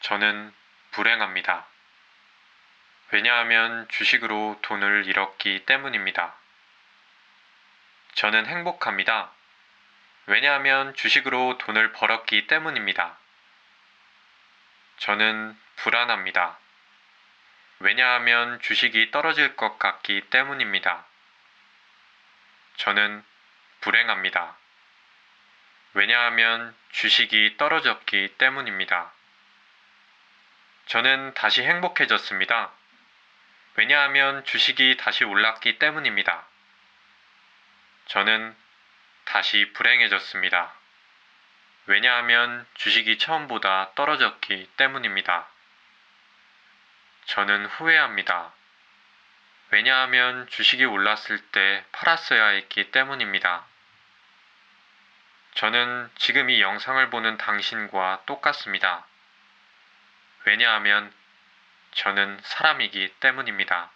저는 불행합니다. 왜냐하면 주식으로 돈을 잃었기 때문입니다. 저는 행복합니다. 왜냐하면 주식으로 돈을 벌었기 때문입니다. 저는 불안합니다. 왜냐하면 주식이 떨어질 것 같기 때문입니다. 저는 불행합니다. 왜냐하면 주식이 떨어졌기 때문입니다. 저는 다시 행복해졌습니다. 왜냐하면 주식이 다시 올랐기 때문입니다. 저는 다시 불행해졌습니다. 왜냐하면 주식이 처음보다 떨어졌기 때문입니다. 저는 후회합니다. 왜냐하면 주식이 올랐을 때 팔았어야 했기 때문입니다. 저는 지금 이 영상을 보는 당신과 똑같습니다. 왜냐하면 저는 사람이기 때문입니다.